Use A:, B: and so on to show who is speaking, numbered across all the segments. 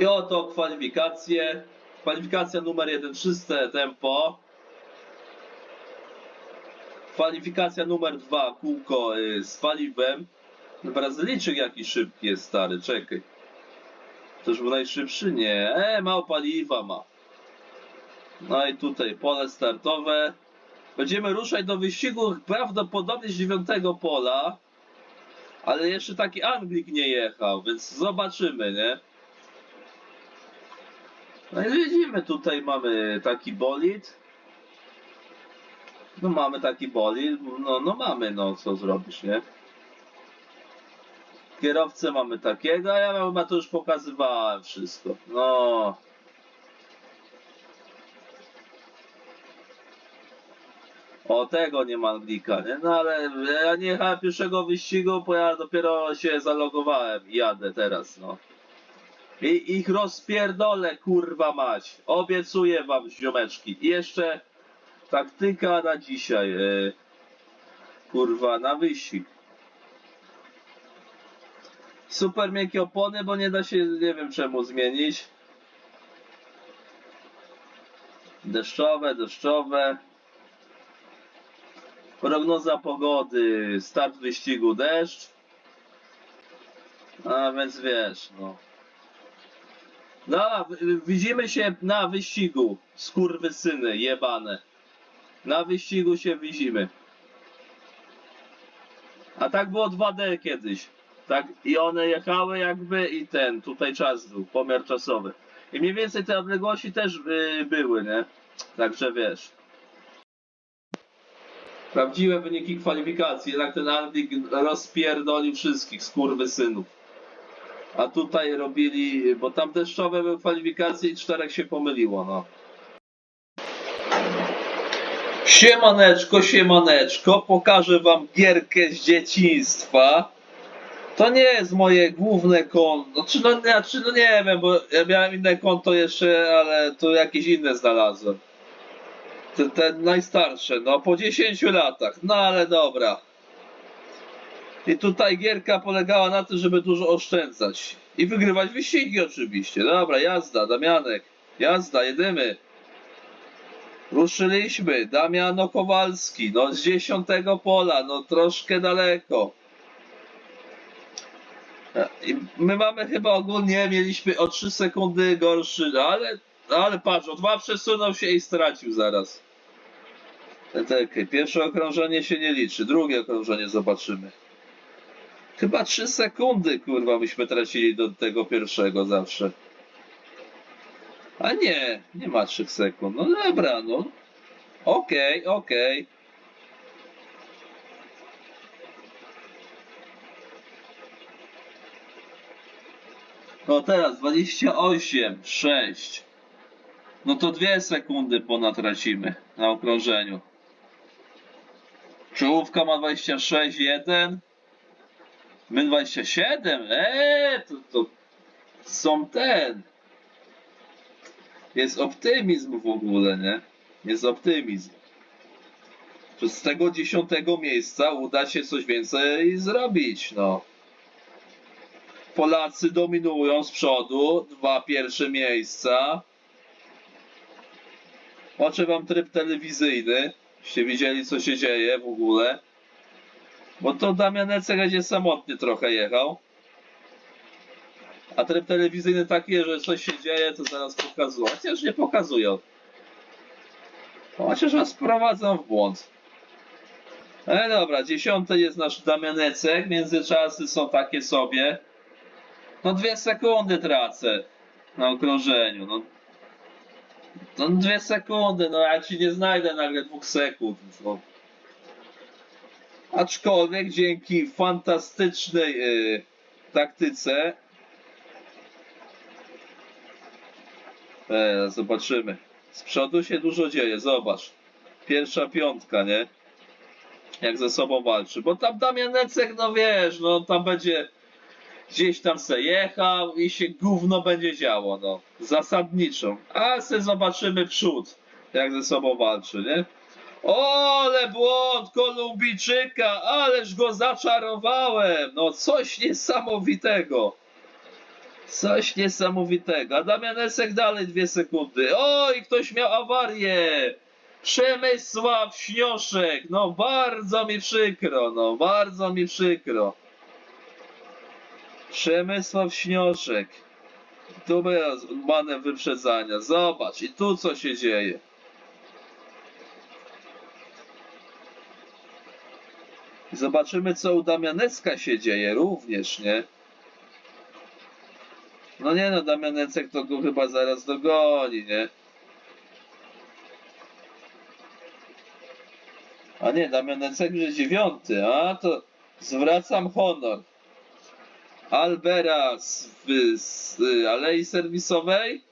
A: I oto kwalifikacje. Kwalifikacja numer jeden, czyste tempo. Kwalifikacja numer dwa, kółko y, z paliwem. Brazylijczyk jakiś szybki jest stary, czekaj. To już był najszybszy? Nie. E, mało paliwa ma. No i tutaj pole startowe. Będziemy ruszać do wyścigu prawdopodobnie z dziewiątego pola. Ale jeszcze taki Anglik nie jechał, więc zobaczymy, nie? No i widzimy, tutaj mamy taki bolid. No mamy taki bolid, no, no mamy, no co zrobisz, nie? Kierowcę mamy takiego, a ja chyba to już pokazywałem wszystko. No. O tego nie ma Anglika, nie? No ale ja nie jechałem pierwszego wyścigu, bo ja dopiero się zalogowałem i jadę teraz, no. I ich rozpierdolę, kurwa mać. Obiecuję wam, ziomeczki. I jeszcze taktyka na dzisiaj. e, kurwa, na wyścig. Super miękkie opony, bo nie da się, nie wiem czemu zmienić. Deszczowe, deszczowe. Prognoza pogody, start wyścigu deszcz. A więc wiesz, no. No, widzimy się na wyścigu, skurwysyny jebane. Na wyścigu się widzimy. A tak było 2D kiedyś. Tak, i one jechały jakby i ten, tutaj czas był, pomiar czasowy. I mniej więcej te odległości też y, były, nie? Także wiesz. Prawdziwe wyniki kwalifikacji, jednak ten Andik rozpierdolił wszystkich skurwysynów. A tutaj robili, bo tam deszczowe były kwalifikacje i czterech się pomyliło, no. Siemaneczko, siemaneczko, pokażę wam gierkę z dzieciństwa. To nie jest moje główne konto, czy no, znaczy, no nie wiem, bo ja miałem inne konto jeszcze, ale tu jakieś inne znalazłem. Te, te najstarsze, no po 10 latach, no ale dobra. I tutaj gierka polegała na tym, żeby dużo oszczędzać. I wygrywać wyścigi oczywiście. Dobra, jazda, Damianek. Jazda, jedymy. Ruszyliśmy. Damiano Kowalski. No z dziesiątego pola. No troszkę daleko. I my mamy chyba ogólnie, mieliśmy o 3 sekundy gorszy, no ale, ale patrz, o dwa przesunął się i stracił zaraz. Czekaj, pierwsze okrążenie się nie liczy, drugie okrążenie zobaczymy. Chyba 3 sekundy, kurwa, myśmy tracili do tego pierwszego zawsze. A nie, nie ma 3 sekund. No dobra, no. Okej, okej. No teraz 28, 6. No to 2 sekundy ponad tracimy na okrążeniu. Czołówka ma 26, 1. My 27? Eee, to, to są ten. Jest optymizm w ogóle, nie? Jest optymizm. Że z tego dziesiątego miejsca uda się coś więcej zrobić, no. Polacy dominują z przodu, dwa pierwsze miejsca. Patrzę wam tryb telewizyjny, żebyście widzieli co się dzieje w ogóle. Bo to Damianecek będzie samotnie trochę jechał. A tryb telewizyjny taki, że coś się dzieje, to zaraz pokazują. Chociaż nie pokazują. Chociaż was wprowadzą w błąd. Ale dobra, dziesiąty jest nasz Damianecek. Międzyczasy są takie sobie. No dwie sekundy tracę na okrążeniu. No, no dwie sekundy, no ja ci nie znajdę nagle dwóch sekund. No. Aczkolwiek dzięki fantastycznej y, taktyce e, zobaczymy. Z przodu się dużo dzieje, zobacz. Pierwsza piątka, nie? Jak ze sobą walczy. Bo tam Damianecek, no wiesz, no tam będzie gdzieś tam se jechał i się gówno będzie działo, no. Zasadniczo. A se zobaczymy przód, jak ze sobą walczy, nie? Ole błąd Kolumbijczyka, ależ go zaczarowałem. No coś niesamowitego. Coś niesamowitego. A Damianesek dalej dwie sekundy. Oj, ktoś miał awarię. Przemysław Śnioszek. No bardzo mi przykro, no bardzo mi przykro. Przemysław Śnioszek. Tu jest manewr wyprzedzania. Zobacz, i tu co się dzieje. Zobaczymy, co u Damianecka się dzieje również, nie? No nie no, Damianecek to go chyba zaraz dogoni, nie? A nie, Damianecek już dziewiąty, a to zwracam honor. Albera z, Alei Serwisowej,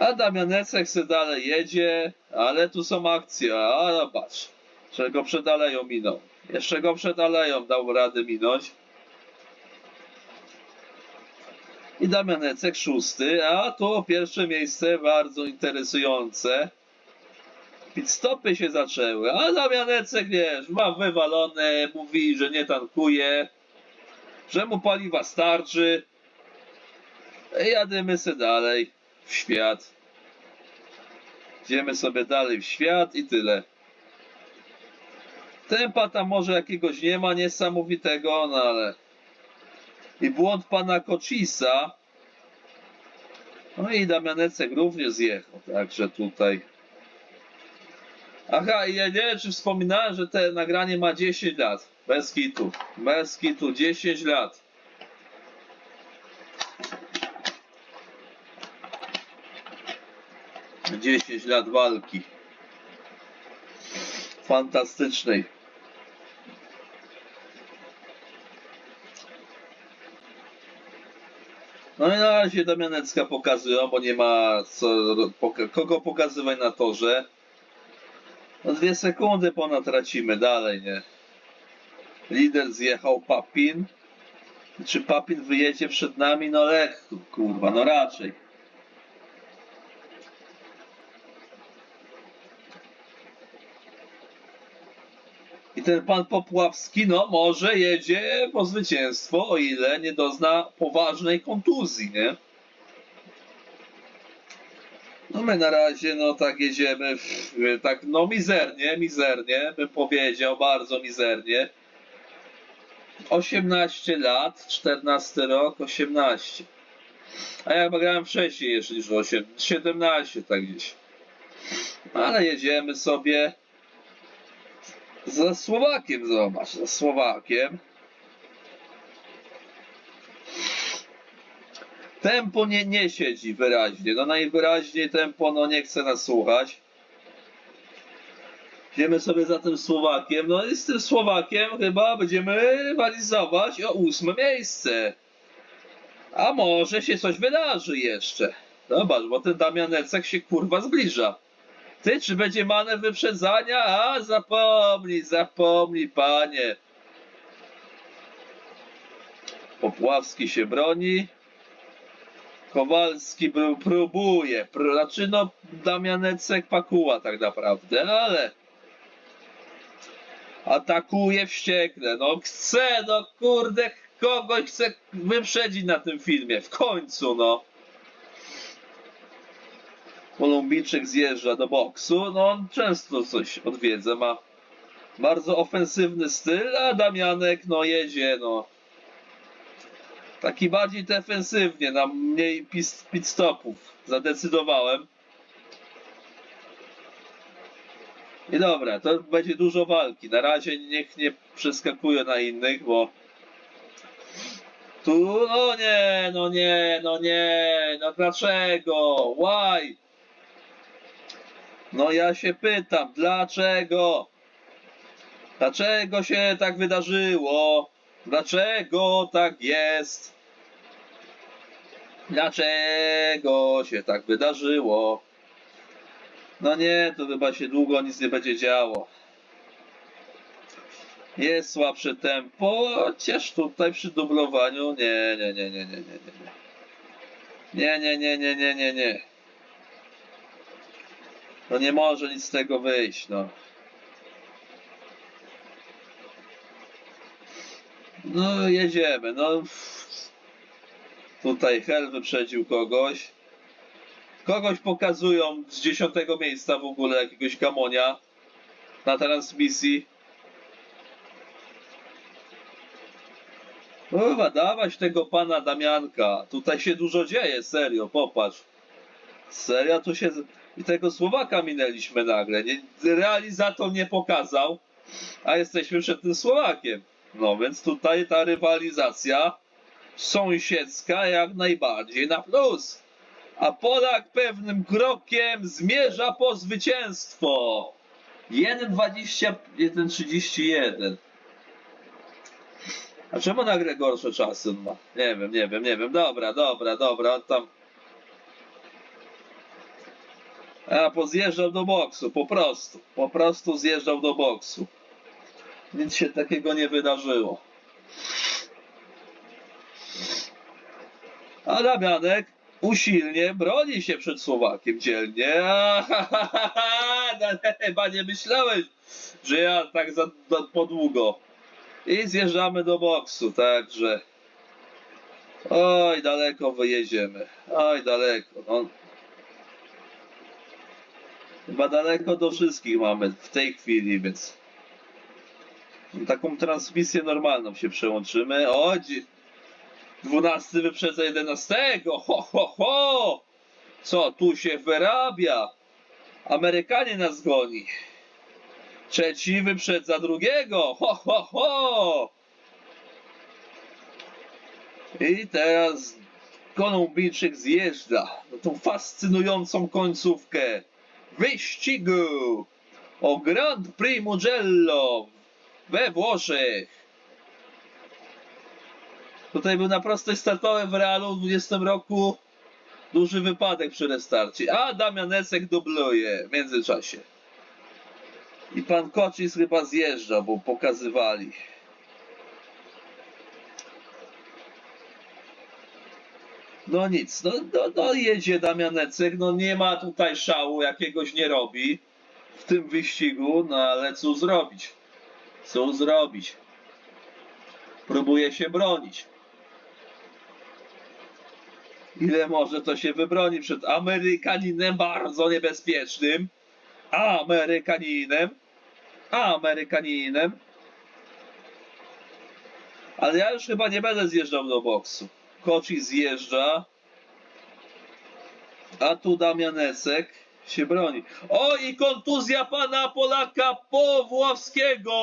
A: a Damianecek se dalej jedzie, ale tu są akcje, a zobacz, że go przed Aleją minął. Jeszcze go przed Aleją dał radę minąć. I Damianecek szósty, a tu pierwsze miejsce bardzo interesujące. Pit stopy się zaczęły, a Damianecek wiesz, ma wywalone, mówi, że nie tankuje, że mu paliwa starczy. I sobie dalej w świat. Idziemy sobie dalej w świat i tyle. Tempa tam może jakiegoś nie ma niesamowitego, no ale i błąd pana Kocisa. No i Damianecek również zjechał, także tutaj. Aha, i ja nie wiem, czy wspominałem, że te nagranie ma 10 lat. Bez kitu. Bez kitu, 10 lat. Dziesięć lat walki. Fantastycznej. No i na razie Damianecka pokazują, bo nie ma co, poka- kogo pokazywać na torze. No dwie sekundy ponad tracimy dalej, nie? Lider zjechał Papin. Czy Papin wyjedzie przed nami? No lekko, kurwa, no raczej. Ten pan Popławski, no może jedzie po zwycięstwo, o ile nie dozna poważnej kontuzji, nie? No my na razie, no tak jedziemy, w, tak no mizernie, mizernie, bym powiedział, bardzo mizernie. 18 lat, 14 rok, 18. A ja grałem wcześniej jeszcze niż 8, 17 tak gdzieś. Ale jedziemy sobie za Słowakiem, zobacz, za Słowakiem. Tempo nie, nie siedzi wyraźnie, no najwyraźniej tempo no nie chce nas słuchać. Idziemy sobie za tym Słowakiem, no i z tym Słowakiem chyba będziemy rywalizować o ósme miejsce. A może się coś wydarzy jeszcze. Zobacz, bo ten Damianecek się kurwa zbliża. Ty, czy będzie manewr wyprzedzania? A, zapomnij, zapomnij, panie. Popławski się broni. Kowalski pró- próbuje. Pró- znaczy, no, Damianecek pakuła tak naprawdę, ale atakuje wściekle. No, chce, no, kurde, kogoś chce wyprzedzić na tym filmie. W końcu, no. Kolumbijczyk zjeżdża do boksu, no on często coś odwiedza, ma bardzo ofensywny styl, a Damianek no jedzie, no taki bardziej defensywnie, na mniej pit, stopów, zadecydowałem. I dobra, to będzie dużo walki, na razie niech nie przeskakuje na innych, bo tu, no nie, no nie, no nie, no dlaczego, why? No ja się pytam, dlaczego? Dlaczego się tak wydarzyło? Dlaczego tak jest? Dlaczego się tak wydarzyło? No nie, to chyba się długo nic nie będzie działo. Jest słabsze tempo, chociaż tutaj przy dublowaniu nie, nie, nie, nie, nie, nie, nie. Nie, nie, nie, nie, nie, nie, nie. No nie może nic z tego wyjść, no. No jedziemy, no. Tutaj Hel wyprzedził kogoś. Kogoś pokazują z dziesiątego miejsca w ogóle, jakiegoś gamonia na transmisji. Kurwa, dawać tego pana Damianka. Tutaj się dużo dzieje, serio, popatrz. Serio, tu się... I tego Słowaka minęliśmy nagle. Nie, realizator nie pokazał, a jesteśmy przed tym Słowakiem. No więc tutaj ta rywalizacja sąsiedzka jak najbardziej na plus. A Polak pewnym krokiem zmierza po zwycięstwo. 1,20, 1,31. A czemu nagle gorsze czasy ma? Nie wiem, nie wiem, nie wiem. Dobra, dobra, dobra, tam... A, pozjeżdżał do boksu, po prostu. Po prostu zjeżdżał do boksu. Nic się takiego nie wydarzyło. A Damianek usilnie broni się przed Słowakiem dzielnie. A, ha, no, chyba nie myślałeś, że ja tak za, za podługo. I zjeżdżamy do boksu, także. Oj, daleko wyjedziemy. Oj, daleko. No. Chyba daleko do wszystkich mamy w tej chwili, więc. Taką transmisję normalną się przełączymy. O, dzi- 12 wyprzedza 11. Ho, ho, ho! Co tu się wyrabia? Amerykanie nas goni. Trzeci wyprzedza drugiego. Ho, ho, ho! I teraz Kolumbijczyk zjeżdża na tą fascynującą końcówkę wyścigu o Grand Prix Mugello we Włoszech. Tutaj był na prostej startowej w Realu w 20 roku duży wypadek przy restarcie, a Damianesek dubluje w międzyczasie. I pan Kocis chyba zjeżdża, bo pokazywali. No nic, no, no, no jedzie Damianecek, no nie ma tutaj szału, jakiegoś nie robi w tym wyścigu, no ale co zrobić? Co zrobić? Próbuje się bronić. Ile może to się wybroni przed Amerykaninem bardzo niebezpiecznym? Amerykaninem? Amerykaninem? Ale ja już chyba nie będę zjeżdżał do boksu. Koci zjeżdża. A tu Damianesek się broni. O i kontuzja pana Polaka Powłowskiego!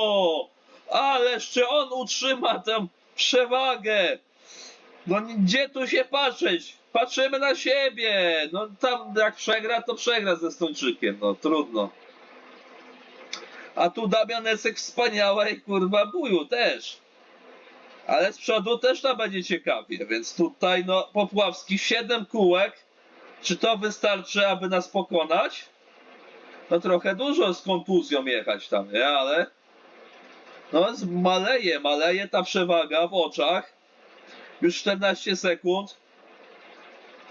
A: Ależ czy on utrzyma tę przewagę? No gdzie tu się patrzeć? Patrzymy na siebie. No tam jak przegra, to przegra ze Stończykiem. No trudno. A tu Damianesek wspaniała i kurwa buju też. Ale z przodu też tam będzie ciekawie, więc tutaj no Popławski 7 kółek. Czy to wystarczy, aby nas pokonać? No trochę dużo z kontuzją jechać tam, nie? Ale no maleje, maleje ta przewaga w oczach. Już 14 sekund.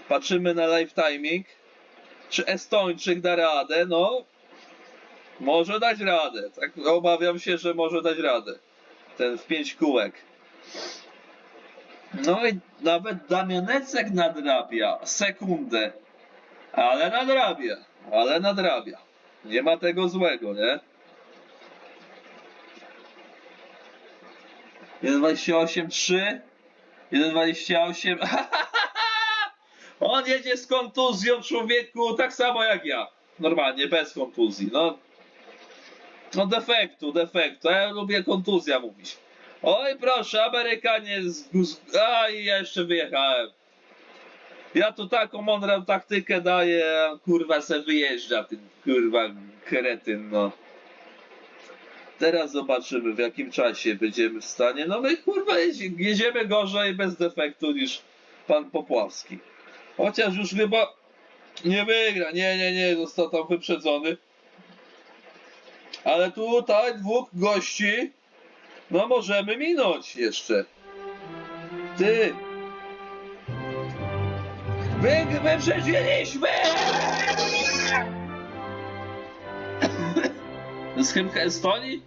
A: Patrzymy na live timing. Czy Estończyk da radę? No, może dać radę. Tak obawiam się, że może dać radę. Ten w 5 kółek. No i nawet Damianecek nadrabia sekundę. Ale nadrabia. Ale nadrabia. Nie ma tego złego, nie? 1.28.3 1.28 On jedzie z kontuzją człowieku tak samo jak ja. Normalnie, bez kontuzji. No, no defektu, defektu. Ja lubię kontuzja mówić. Oj proszę, Amerykanie z... a i ja jeszcze wyjechałem. Ja tu taką mądrą taktykę daję, kurwa se wyjeżdża ten kurwa kretyn, no. Teraz zobaczymy w jakim czasie będziemy w stanie. No my kurwa jedzie- jedziemy gorzej bez defektu niż pan Popławski. Chociaż już chyba nie wygra. Nie, nie, nie, został tam wyprzedzony. Ale tutaj dwóch gości no możemy minąć jeszcze. Ty! Wy, wyprzedziliśmy! Z Chymka Estonii?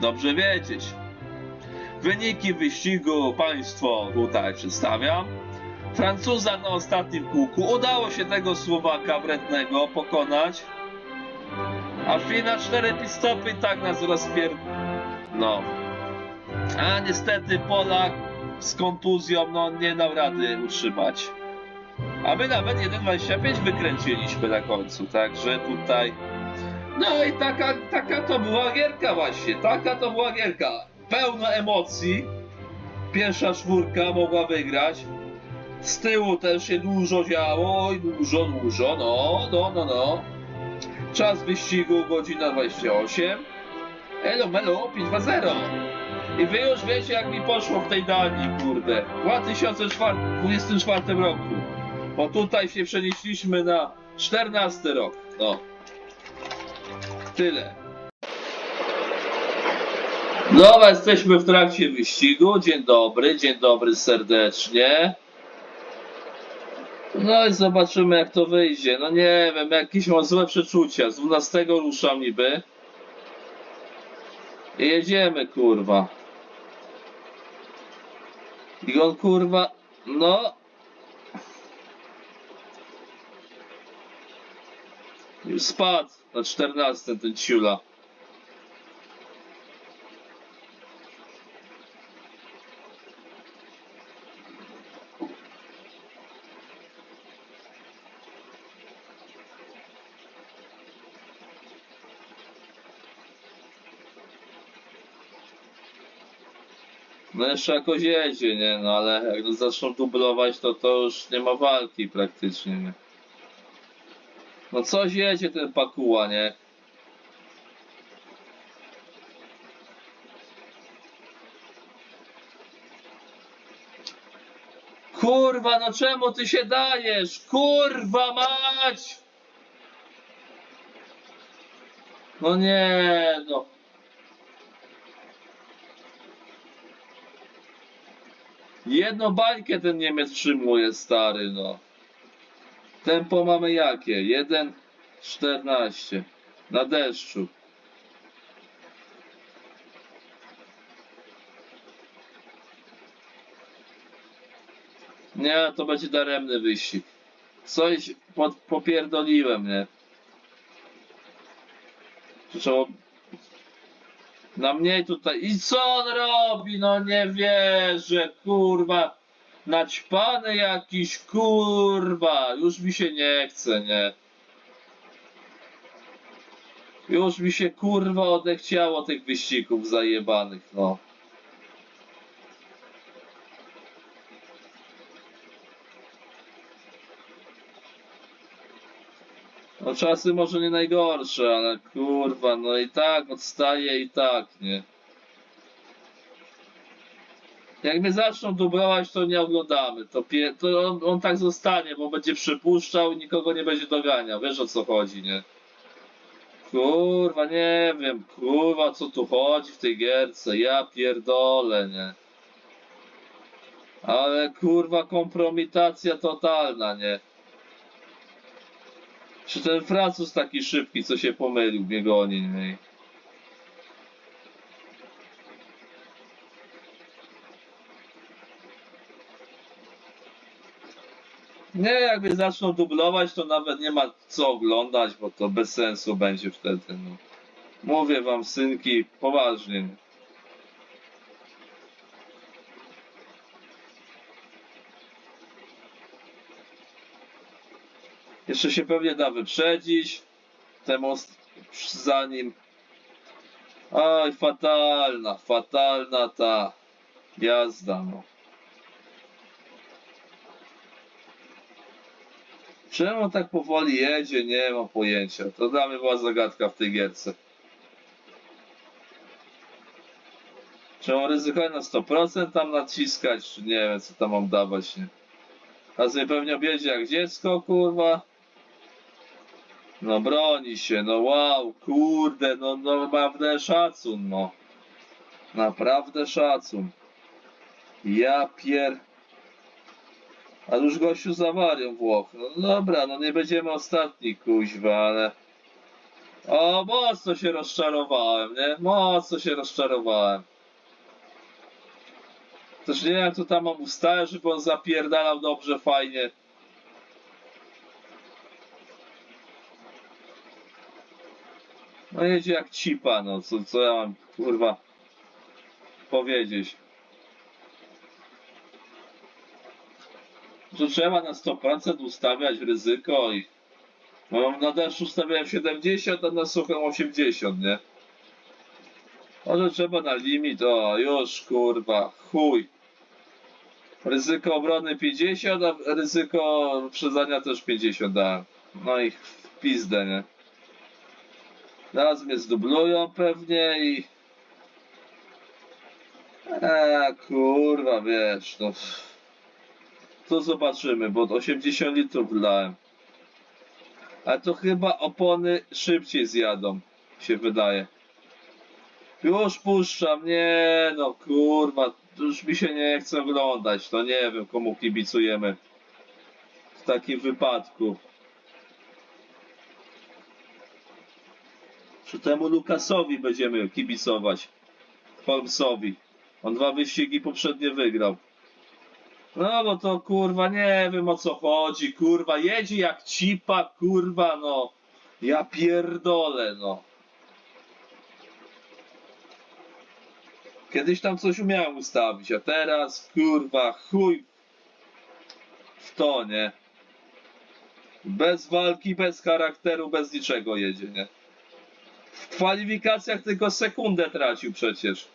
A: Dobrze wiedzieć. Wyniki wyścigu Państwo tutaj przedstawiam. Francuza na ostatnim kółku. Udało się tego Słowaka wrednego pokonać. A Fina 4 pit-stopy i tak nas rozpier... No. A niestety Polak z kontuzją no nie dał rady utrzymać. A my nawet 1.25 wykręciliśmy na końcu, także tutaj... No i taka, taka to była gierka właśnie, taka to była gierka. Pełno emocji. Pierwsza czwórka mogła wygrać. Z tyłu też się dużo działo, oj dużo, dużo, no, no, no, no. Czas wyścigu godzina 28. Elo, melo, 5-2-0. I wy już wiecie jak mi poszło w tej Danii, kurde. W 2024 roku. Bo tutaj się przenieśliśmy na 14 rok. No. Tyle. Dobra, jesteśmy w trakcie wyścigu. Dzień dobry, dzień dobry serdecznie. No i zobaczymy jak to wyjdzie. No nie wiem, jakieś mam złe przeczucia. Z 12 ruszam niby. I jedziemy, kurwa. I on, kurwa, no. Już spadł na 14 ten ciula. No jeszcze jakoś jedzie, nie? No ale jak zaczną dublować, to to już nie ma walki praktycznie, nie? No coś jedzie ten pakuła, nie? Kurwa, no czemu ty się dajesz? Kurwa mać! No nie, no. Jedną bańkę ten Niemiec przyjmuje, stary, no. Tempo mamy jakie? 1,14 na deszczu. Nie, to będzie daremny wyścig. Coś pod, popierdoliłem, nie? Trzeba... Na mniej tutaj... I co on robi? No nie wierzę, kurwa. Naćpany jakiś, kurwa. Już mi się nie chce, nie? Już mi się, kurwa, odechciało tych wyścigów zajebanych, no. No czasy może nie najgorsze, ale kurwa, no i tak odstaje i tak, nie? Jak mnie zaczną dublować, to nie oglądamy. To, pie, to on, on tak zostanie, bo będzie przypuszczał i nikogo nie będzie doganiał. Wiesz o co chodzi, nie? Kurwa, nie wiem, kurwa, co tu chodzi w tej gierce. Ja pierdolę, nie? Ale kurwa, kompromitacja totalna, nie? Czy ten Francuz taki szybki, co się pomylił, mnie goni, nie? Nie, jakby zaczną dublować, to nawet nie ma co oglądać, bo to bez sensu będzie wtedy. No. Mówię wam, synki, poważnie. Jeszcze się pewnie da wyprzedzić. Temu za nim. Oj, fatalna, fatalna ta jazda, no. Czemu tak powoli jedzie? Nie mam pojęcia. To dla mnie była zagadka w tej gierce. On ryzykuje na 100% tam naciskać, czy nie wiem, co tam mam dawać, nie? A sobie pewnie objedzie jak dziecko, kurwa. No broni się, no wow, kurde, no, no naprawdę szacun, no. Naprawdę szacun. Ja pier... Ale już gościu z awarią Włoch. No dobra, no nie będziemy ostatni, kuźwa, ale... O, mocno się rozczarowałem, nie? Mocno się rozczarowałem. Też nie wiem, jak to tam mam ustalić, żeby on zapierdalał dobrze, fajnie. No jedzie jak cipa, no co, co ja mam, kurwa, powiedzieć. Że trzeba na 100% ustawiać ryzyko i no, na deszcz ustawiałem 70, a na suchym 80, nie? Może trzeba na limit, o już kurwa, chuj. Ryzyko obrony 50, a ryzyko wyprzedzania też 50 dałem. No i w pizdę, nie? Teraz mnie zdublują pewnie i... Eee, kurwa, wiesz, no... To zobaczymy, bo 80 litrów dałem. A to chyba opony szybciej zjadą, się wydaje. Już puszczam, nie no kurwa, już mi się nie chce oglądać, to nie wiem komu kibicujemy w takim wypadku. Temu Lukasowi będziemy kibicować? Holmesowi. On dwa wyścigi poprzednie wygrał. No bo to kurwa nie wiem o co chodzi, kurwa jedzie jak cipa, kurwa no. Ja pierdolę no. Kiedyś tam coś umiałem ustawić, a teraz kurwa chuj w to, nie? Bez walki, bez charakteru, bez niczego jedzie, nie? W kwalifikacjach tylko sekundę tracił przecież.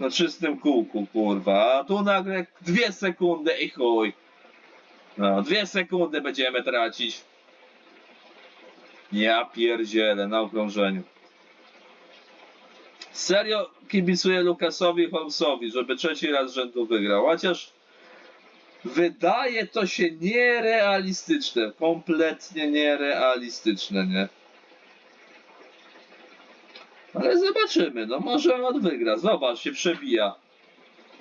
A: Na czystym kółku, kurwa. A tu nagle dwie sekundy i chuj. No, dwie sekundy będziemy tracić. Ja pierdzielę na okrążeniu. Serio kibicuję Lukasowi Holmesowi, żeby trzeci raz rzędu wygrał. Chociaż wydaje to się nierealistyczne. Kompletnie nierealistyczne, nie? Ale zobaczymy, no może on wygra. Zobacz, się przebija.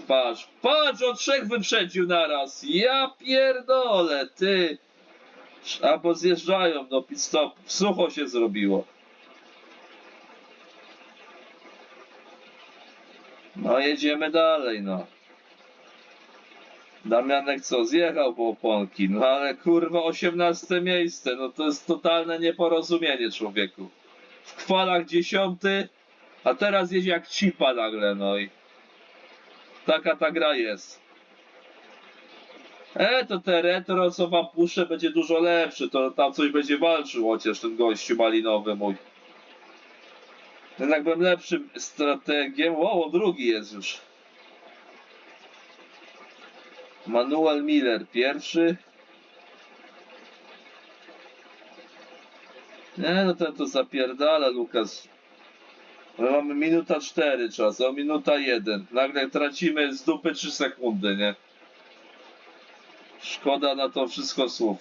A: Patrz, patrz, on trzech wyprzedził naraz. Ja pierdolę, ty. Albo zjeżdżają do pit stop. Sucho się zrobiło. No jedziemy dalej, no. Damianek co, zjechał po oponki, no ale kurwa 18 miejsce, no to jest totalne nieporozumienie człowieku. W kwalach dziesiąty, a teraz jedzie jak cipa nagle, no i taka ta gra jest. E, to te retro, co wam puszczę, będzie dużo lepsze, to tam coś będzie walczył chociaż ten gościu malinowy mój. Jednak byłem lepszym strategiem. Wow, drugi jest już. Manuel Miller pierwszy. Nie, no ten to zapierdala, Lukas. My mamy minuta 4 czas, a minuta 1. Nagle tracimy z dupy 3 sekundy, nie? Szkoda na to wszystko słów.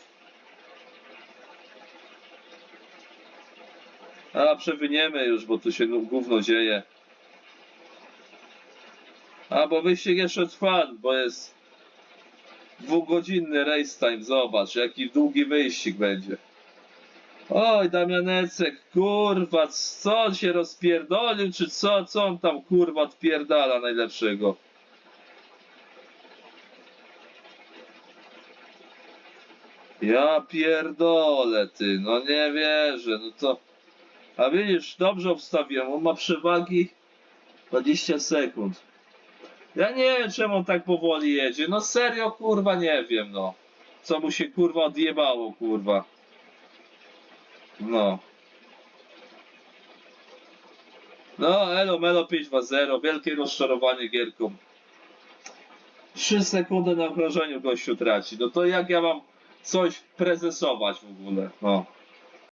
A: A, przewyniemy już, bo tu się gówno dzieje. A, bo wyścig jeszcze trwa, bo jest dwugodzinny race time, zobacz, jaki długi wyścig będzie. Oj, Damianecek, kurwa, co on się rozpierdolił, czy co, co on tam, kurwa, odpierdala najlepszego? Ja pierdolę, ty, no nie wierzę, no to... A widzisz, dobrze obstawiłem, on ma przewagi 20 sekund. Ja nie wiem, czemu on tak powoli jedzie. No serio, kurwa, nie wiem, no. Co mu się, kurwa, odjebało, kurwa. No. No, elo, melo 5-2-0. Wielkie rozczarowanie gierką. 3 sekundy na okrążeniu gościu traci. No to jak ja mam coś prezesować w ogóle? No.